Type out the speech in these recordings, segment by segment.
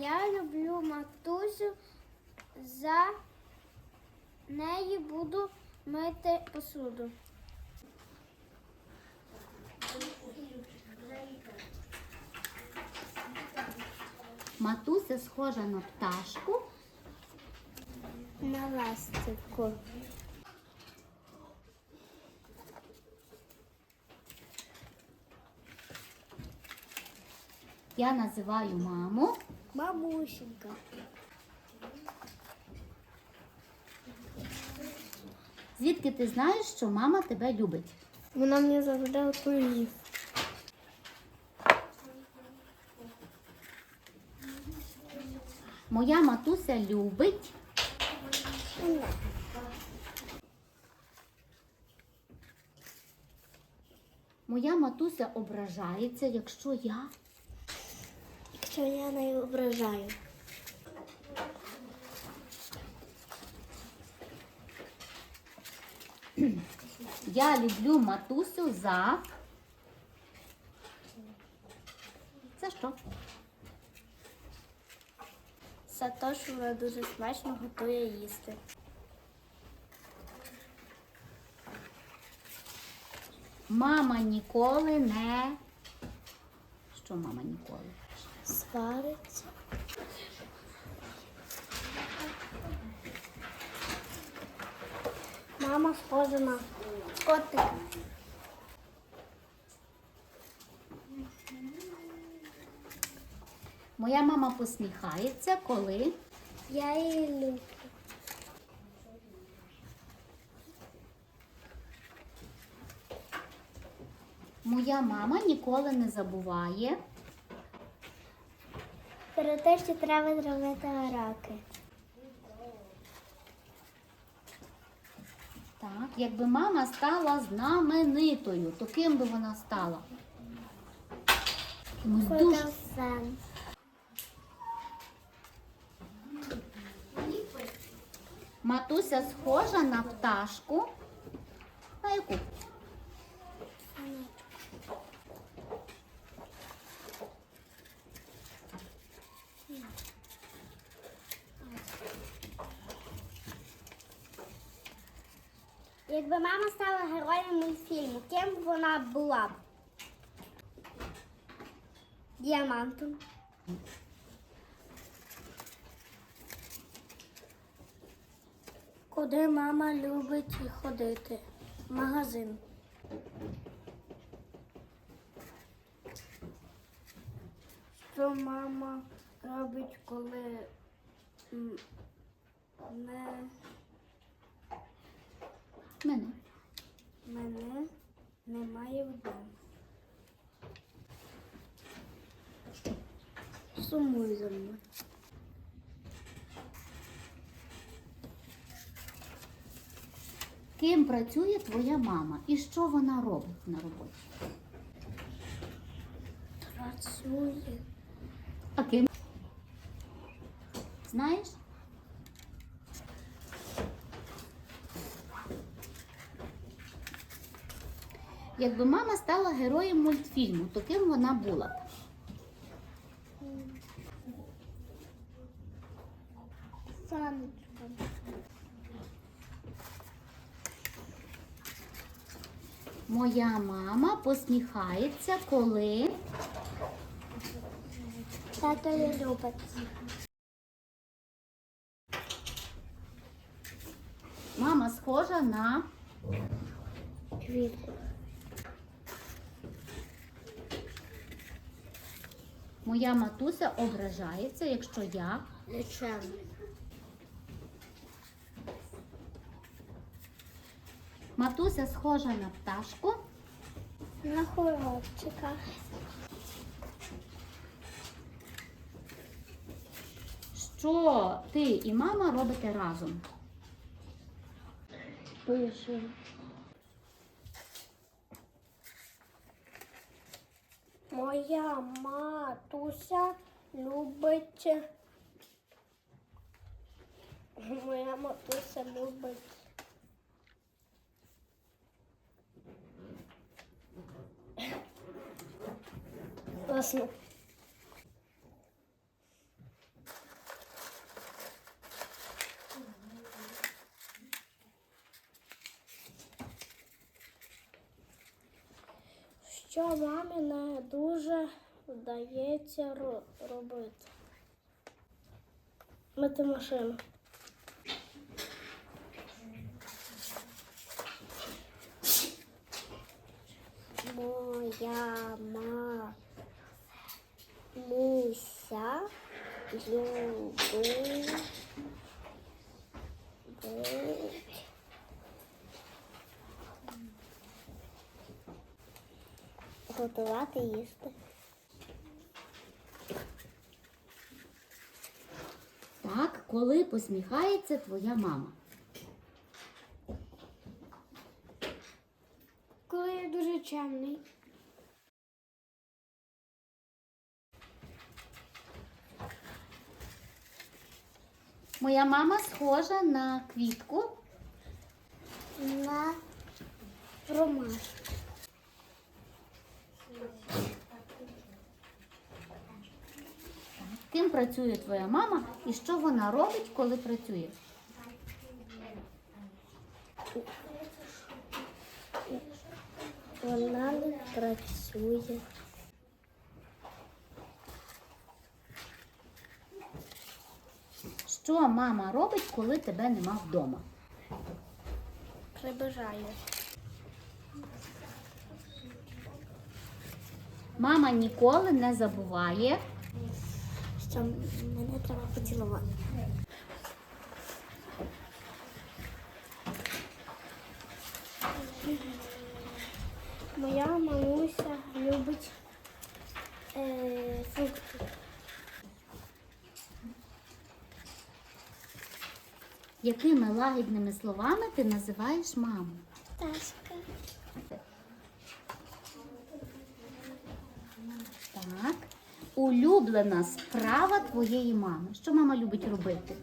Я люблю матусю. За неї буду мити посуду. Матуся схожа на пташку. На ластику. Я називаю маму. Бабусенька. Звідки ти знаєш, що мама тебе любить? Вона мені завжди готує. Моя матуся любить. Моя матуся ображається, якщо я. Якщо я не ображаю. Я люблю матусю за. За що? За те, що вона дуже смачно готує їсти. Мама ніколи не. Що мама ніколи? Свариться. Мама схожа на котика. Моя мама посміхається, коли. Я її люблю. Моя мама ніколи не забуває. Про те, що треба зробити уроки. Так, якби мама стала знаменитою, то ким би вона стала? Кимось дуже. Продавцем. Матуся схожа на пташку. На яку? Якби мама стала героєм мультфільму, ким вона була б? Діамантом. Куди мама любить ходити? Магазин. Що мама робить, коли не Мене. Мене немає вдома. Сумуй за мною. Ким працює твоя мама і що вона робить на роботі? Працює. А ким? Знаєш? Якби мама стала героєм мультфільму, то ким вона була б? Санечком. Моя мама посміхається, коли. Тато її любить. Мама схожа на. Квітку. Моя матуся ображається, якщо я. Нічого. Матуся схожа на пташку. На хоробчика. Що ти і мама робите разом? Пише. Моя матуся любить. Моя матуся любить. Власне. Що мамі не дуже вдається ро- робити? Мити машину. Моя мамуся любить готувати їсти. Так, коли посміхається твоя мама? Коли я дуже чемний. Моя мама схожа на квітку. На ромашку. Ким працює твоя мама і що вона робить, коли працює? Вона не працює. Що мама робить, коли тебе нема вдома? Прибирає. Мама ніколи не забуває. Що мене треба поцілувати. Моя мамуся любить е, фрукти. Якими лагідними словами ти називаєш маму? Пташка. Так. Улюблена справа твоєї мами. Що мама любить робити?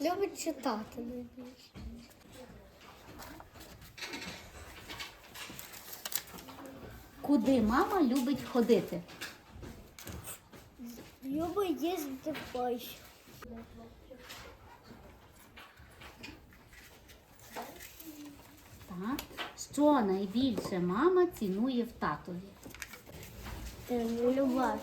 Любить читати найбільше. Куди мама любить ходити? Любить їздити в Польщу. Так. Що найбільше мама цінує в татові? Любов.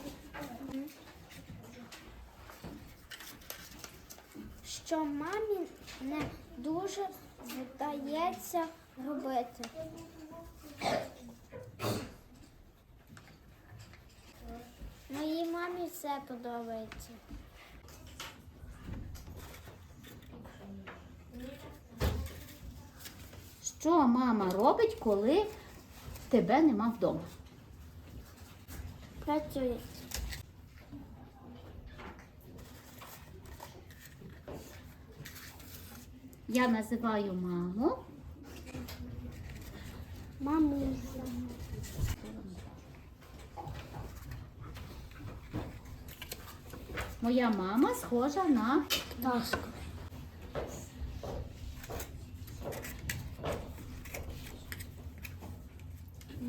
Що мамі не дуже вдається робити. Моїй мамі все подобається. Що мама робить, коли тебе нема вдома? Працює. Я називаю маму. Мамуся. Моя мама схожа на Пташка.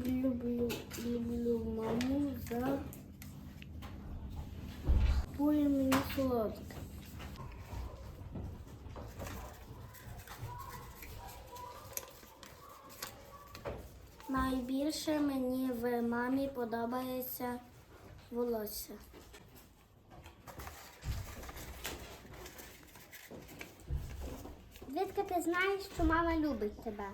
Люблю, люблю маму за купує мені солодке. Найбільше мені в мамі подобається волосся. Звідки ти знаєш, що мама любить тебе?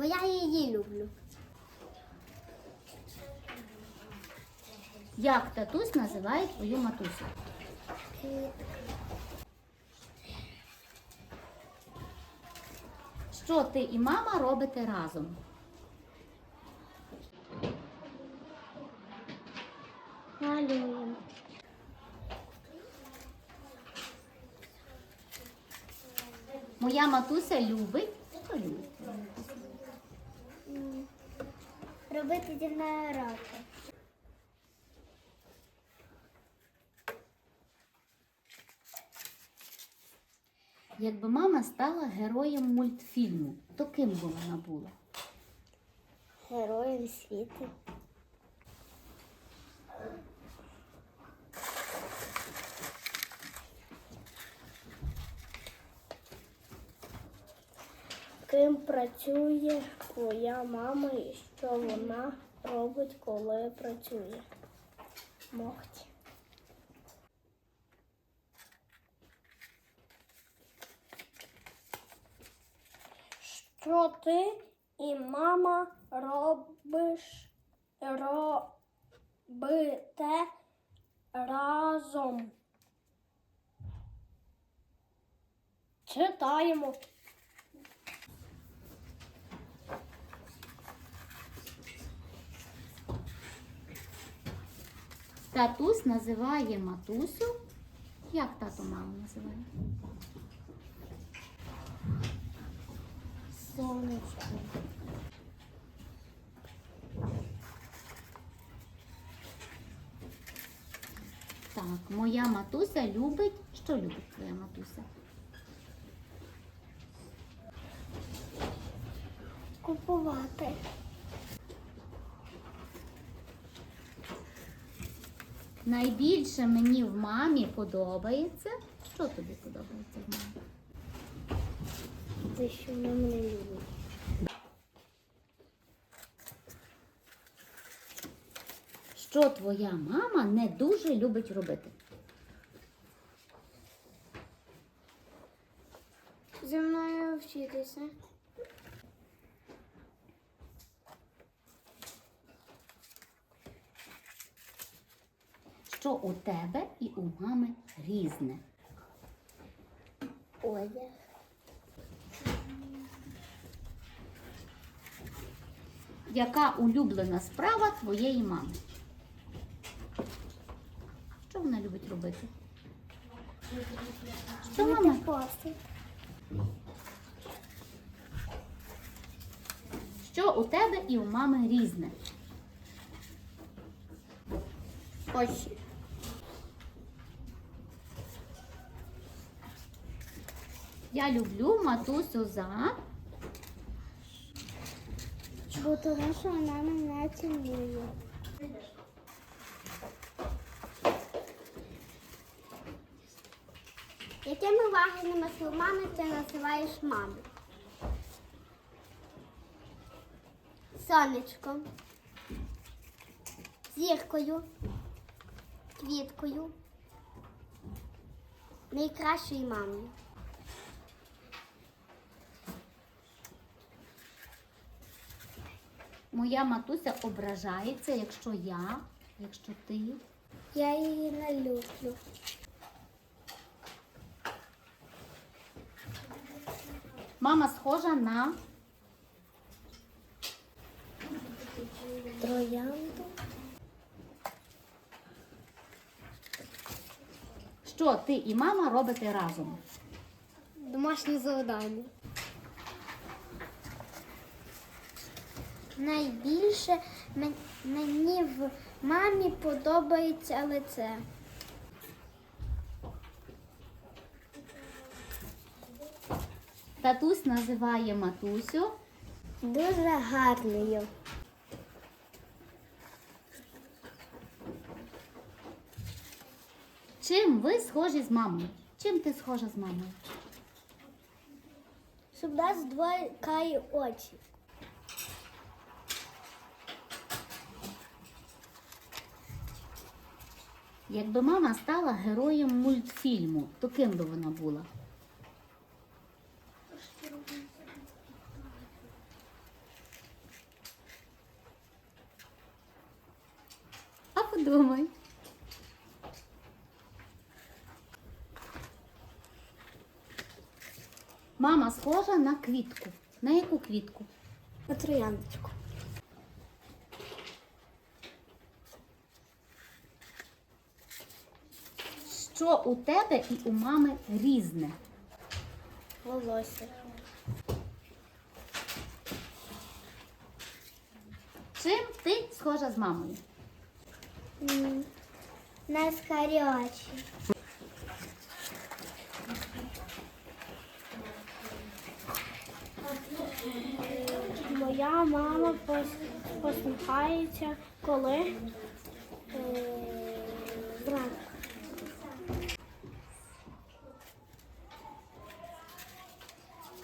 Бо я її люблю. як татусь називає твою матусю. Що ти і мама робите разом? Малюємо. Моя матуся любить. Любить? Мною роки. Якби мама стала героєм мультфільму, то ким би вона була? героєм світу. Ким працює твоя мама і що вона робить, коли працює? Мохті. Що ти і мама робиш робите разом? Читаємо. Татусь називає матусю. Як тато маму називає? Сонечко. Так, моя матуся любить. Що любить твоя матуся? Купувати. Найбільше мені в мамі подобається. Що тобі подобається в мамі? Те, що вона мене любить. Що твоя мама не дуже любить робити? Зі мною вчитися. Що у тебе і у мами різне? Одяг. Яка улюблена справа твоєї мами? Що вона любить робити? Що мама? Що у тебе і у мами різне? Очі. Я люблю матусю за. Бо тому що вона мене цінує. Якими лагідними словами ти називаєш маму? Сонечком, зіркою, квіткою, найкращою мамою. Моя матуся ображається, якщо я, якщо ти. Я її не люблю. Мама схожа на Троянду. що ти і мама робите разом. Домашнє завдання. Найбільше мені в мамі подобається лице. Татусь називає матусю. Дуже гарною. Чим ви схожі з мамою? Чим ти схожа з мамою? Щоб нас двоє кає очі. Якби мама стала героєм мультфільму, то ким би вона була? А подумай. Мама схожа на квітку. На яку квітку? На трояндочку. Що у тебе і у мами різне? Волосся. Чим ти схожа з мамою? Нас гарячі. Моя мама посміхається, коли е, зранку.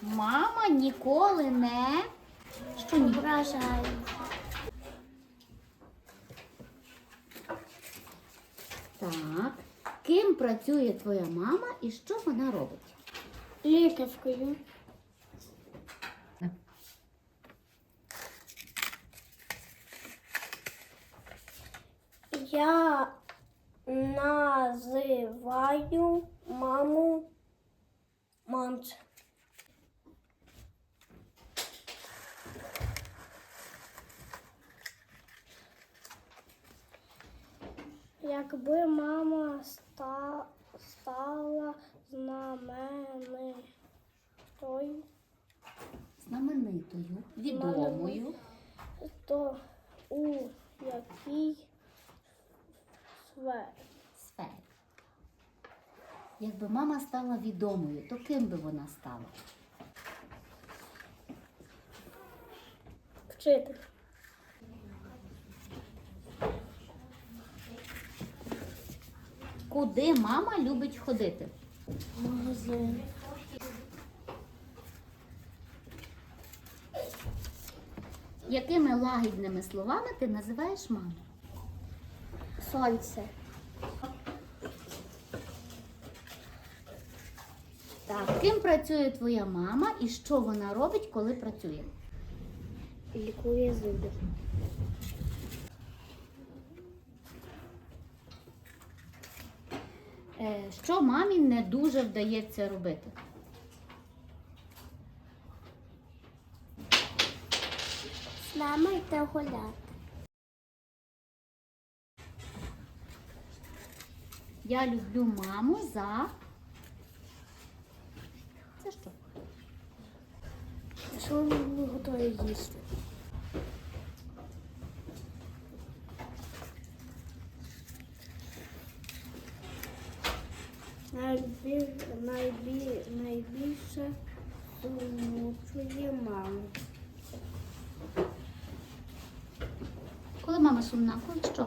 Мама ніколи не. Що ні? Ображає. Так. Ким працює твоя мама і що вона робить? Лікарською. Я називаю маму мамцем. Якби мама ста, стала знаменитою, Знаменитою, відомою. то у якій сфері? сфері. Якби мама стала відомою, то ким би вона стала? Вчитель. Куди мама любить ходити? Магазин. Якими лагідними словами ти називаєш маму? Сонце. Так, ким працює твоя мама і що вона робить, коли працює? Лікує зуби. Е, що мамі не дуже вдається робити? З нами йде гуляти. Я люблю маму за. Це що? Що ви готові їсти? Найбіль, найбіль, найбільше маму. Коли мама сумна, коли що?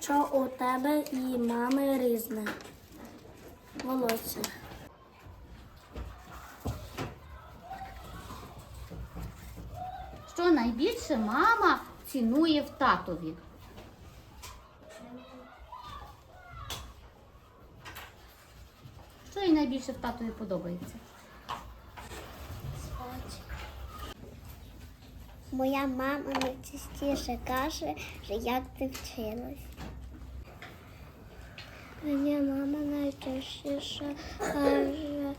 Що у тебе і мами різне? Волосся. Що найбільше мама цінує в татові? Що їй найбільше в татові подобається? Моя мама найчастіше каже, що як ти вчилась. Моя мама найчастіше каже,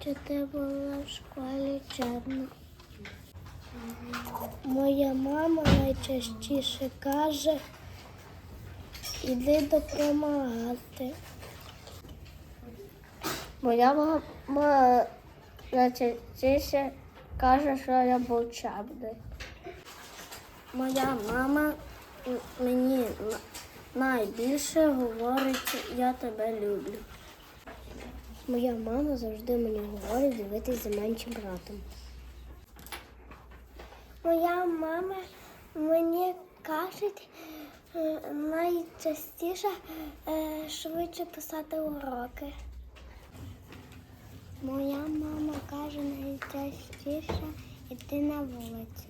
що ти була в школі чемна. Моя мама найчастіше каже, іди допомагати. Моя мама найчастіше каже, що я був чемний. Моя мама мені найбільше говорить, я тебе люблю. Моя мама завжди мені говорить дивитись за меншим братом. Моя мама мені каже найчастіше е, швидше писати уроки. Моя мама каже найчастіше йти на вулицю.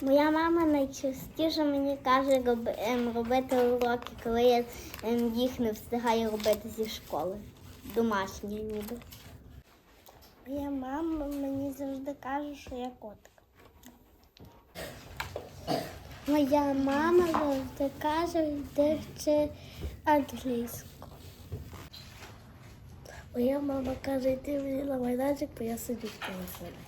Моя мама найчастіше мені каже ем, робити уроки, коли я ем, їх не встигаю робити зі школи. Домашні ніби. Моя мама мені завжди каже, що я котик. Моя мама завжди каже, де вчи англійську. Моя мама каже, йди мені на майданчик, бо я сидю в телефоні.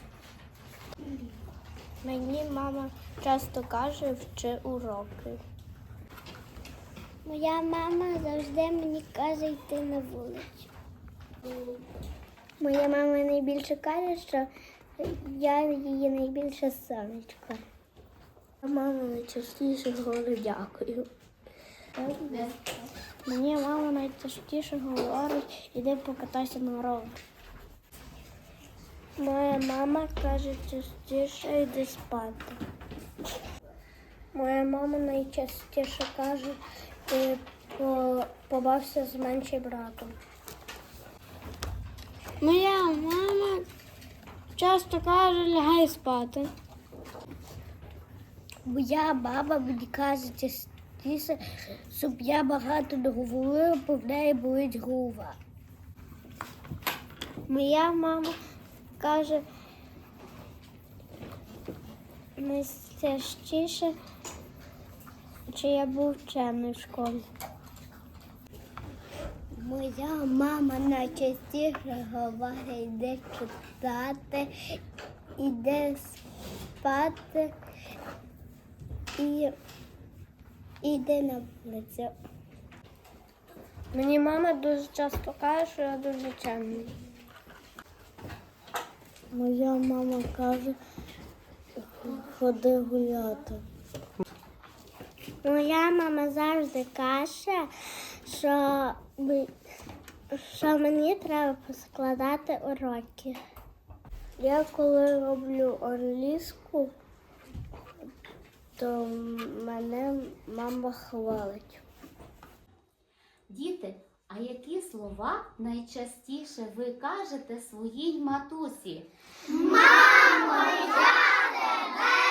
Мені мама часто каже, вчи уроки. Моя мама завжди мені каже йти на вулицю. Моя мама найбільше каже, що я її найбільше сонечко. Мама найчастіше говорить дякую. Мені мама найчастіше говорить, іди покатайся на ровер. Моя мама каже частіше йди спати. Моя мама найчастіше каже, ти побався з меншим братом. Моя мама часто каже, лягай спати. Моя баба мені каже щоб я багато не говорила, бо в неї болить голова. Моя мама каже найчастіше, чи я був вчений в школі. Моя мама найчастіше говорить, йде читати, іде спати і йде на вулицю. Мені мама дуже часто каже, що я дуже чемний. Моя мама каже, ходи гуляти. Моя мама завжди каже, що, що мені треба поскладати уроки. Я коли роблю орліску, то мене мама хвалить. Діти, а які слова найчастіше ви кажете своїй матусі? Мамо, я тебе